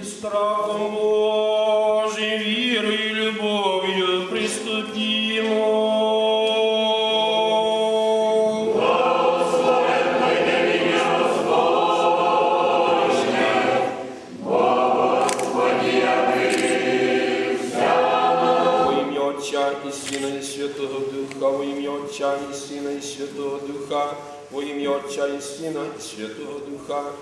І страхом Божим, вірою і любов'ю приступімо. І Сина, і Святого Духа, во ім'я Отця і Сина, і Святого Духа, во ім'я Отця і Сина, і Святого Духа.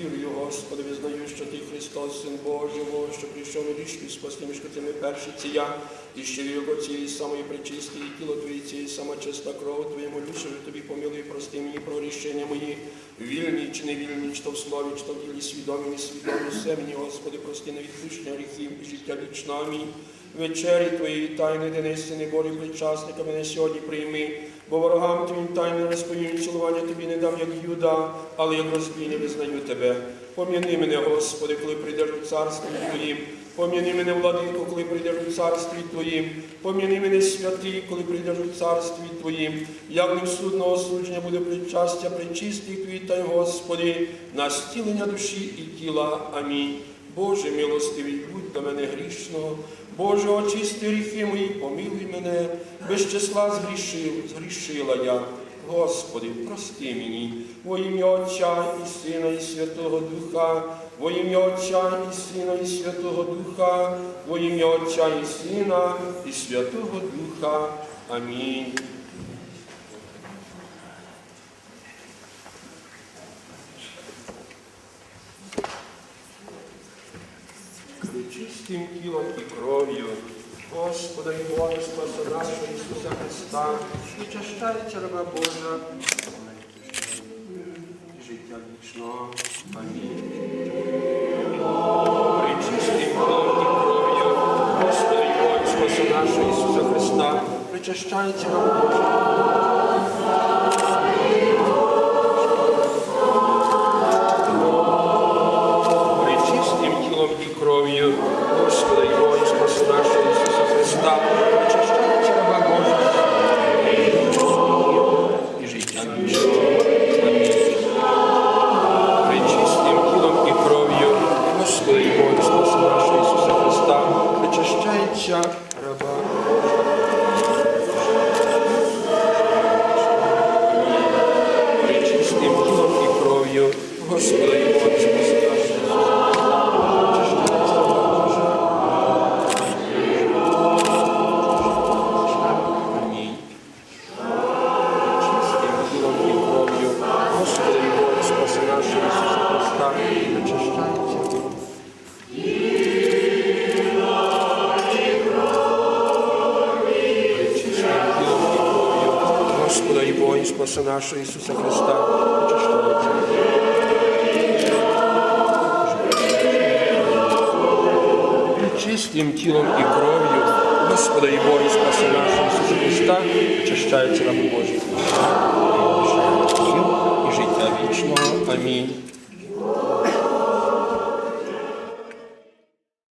Вірую, Господи, визнаю, що Ти Син Божий, Бог, що прийшов у річку спасти між котими перші ція, і ще його цієї самої причисті, і тіло Твоє, цієї сама чиста кров Твоє, молюся, Тобі помилуй, прости мені про рішення мої, вільні чи невільні, чи то в слові, чи то в ділі свідомі, несвідомі, все мені, Господи, прости на відпущення гріхів і життя вічна. Амінь. Вечері Твої тайни, денистини, Божі причасника мене сьогодні прийми, бо ворогам Твоїм тайне розповім, цілування Тобі не дам, як Юда, але як розбій не визнаю Тебе. Пом'яни мене, Господи, коли прийдеш у царстві Твоїм. Пом'яни мене, владико, коли прийдеш у царстві Твоїм. Пом'яни мене, святий, коли прийдеш у царстві Твоїм. Як не в судного осудження буде причастя причистих Твій, та Господи, на стілення душі і тіла. Амінь. Боже милостивий, будь до мене грішного. Боже, очисти гріхи мої, помилуй мене, без числа згрішив, згрішила я. Господи, прости мені, во ім'я Отця і Сина, і Святого Духа, во ім'я Отця і Сина, і Святого Духа, во ім'я Отця і Сина, і Святого Духа. Амінь. Чистим тілом і кров'ю Господа і Бога Спаса нашого Ісуса Христа, і чащається Божа, і життя вічного. Амінь. Причистий тілом і кров'ю Господа і Бога нашого Ісуса Христа, причащається раба Божа. Тілом і кров'ю нашого Ісуса Христа, причащається Господа і Спаси нашого Ісуса Христа, очищається. Чистим тілом і кров'ю Господа і Бога Спаси нашого Ісуса Христа, очищається нам Божий. І життя вічного. Амінь.